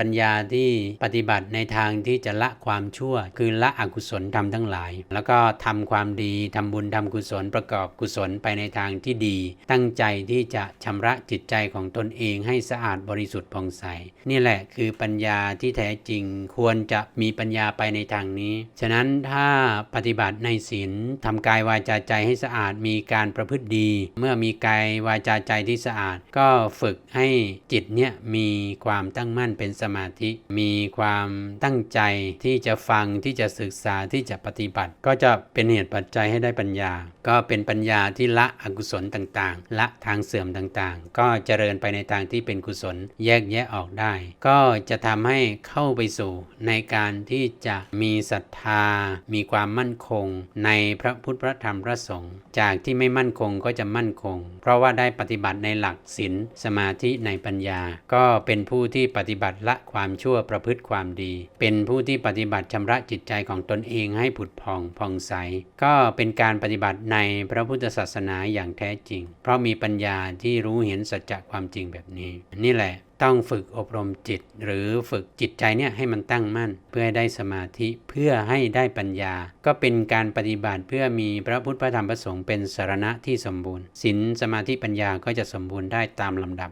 ปัญญาที่ปฏิบัติในทางที่จะละความชั่ว คือละอกุศลธรรมทั้งหลาย แล้วก็ทำความดีทำบุญทำกุศลประกอบกุศลไปในทางที่ดี ตั้งใจที่จะชำระจิตใจของตนเองให้สะอาดบริสุทธิ์ผ่องใส นี่แหละคือปัญญาที่แท้จริงควรจะมีปัญญาไปในทางนี้ ฉะนั้นถ้าปฏิบัติในศีลทำกายวาจาใจให้สะอาดมีการประพฤติดี เมื่อมีกายวาจาใจที่สะอาด ก็ฝึกให้จิตเนี่ยมีความตั้งมั่นเป็นสมาธิ มีความตั้งใจที่จะฟังที่จะศึกษาที่จะปฏิบัติ ก็จะเป็นเหตุปัจจัยให้ได้ปัญญา ก็เป็นปัญญาที่ละอกุศลต่างๆ ละทางเสื่อมต่างๆ ก็เจริญไปในทางที่เป็นกุศลแยกแยะออกได้ ก็จะทำให้เข้าไปสู่ในการที่จะมีศรัทธา มีความมั่นคง ในพระพุทธพระธรรมพระสงฆ์จากที่ไม่มั่นคงก็จะมั่นคง เพราะว่าได้ปฏิบัติในหลักศีลสมาธิในปัญญา ก็เป็นผู้ที่ปฏิบัติละความชั่วประพฤติความดี เป็นผู้ที่ปฏิบัติชำระจิตใจของตนเองให้ผุดผ่องผ่องใส ก็เป็นการปฏิบัติในพระพุทธศาสนาอย่างแท้จริง เพราะมีปัญญาที่รู้เห็นสัจจะความจริงแบบนี้ นี่แหละต้องฝึกอบรมจิต หรือฝึกจิตใจเนี่ยให้มันตั้งมั่น เพื่อให้ได้สมาธิเพื่อให้ได้ปัญญา ก็เป็นการปฏิบัติเพื่อมีพระพุทธพระธรรมพระสงฆ์เป็นสารณะที่สมบูรณ์ศีลสมาธิปัญญาก็จะสมบูรณ์ได้ตามลำดับ